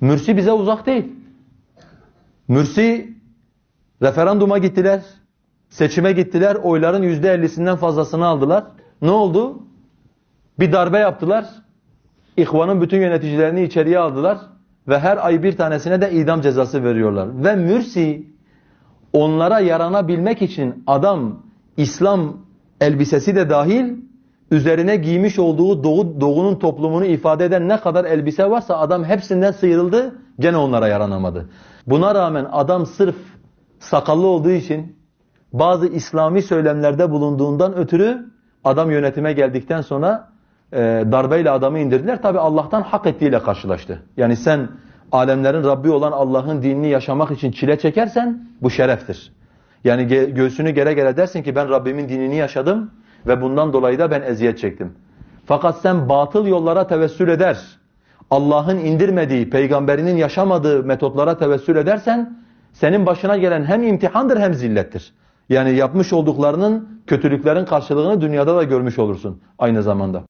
Mürsi bize uzak değil. Mürsi referanduma gittiler. Seçime gittiler. Oyların yüzde ellisinden fazlasını aldılar. Ne oldu? Bir darbe yaptılar. İhvanın bütün yöneticilerini içeriye aldılar. Ve her ay bir tanesine de idam cezası veriyorlar. Ve Mürsi onlara yaranabilmek için adam İslam elbisesi de dahil üzerine giymiş olduğu doğu, doğunun toplumunu ifade eden ne kadar elbise varsa adam hepsinden sıyrıldı gene onlara yaranamadı. Buna rağmen adam sırf sakallı olduğu için bazı İslami söylemlerde bulunduğundan ötürü adam yönetime geldikten sonra e, darbeyle adamı indirdiler. Tabi Allah'tan hak ettiğiyle karşılaştı. Yani sen alemlerin Rabbi olan Allah'ın dinini yaşamak için çile çekersen bu şereftir. Yani göğsünü gere gere dersin ki ben Rabbimin dinini yaşadım ve bundan dolayı da ben eziyet çektim. Fakat sen batıl yollara tevessül eder, Allah'ın indirmediği, peygamberinin yaşamadığı metotlara tevessül edersen senin başına gelen hem imtihandır hem zillettir. Yani yapmış olduklarının, kötülüklerin karşılığını dünyada da görmüş olursun aynı zamanda.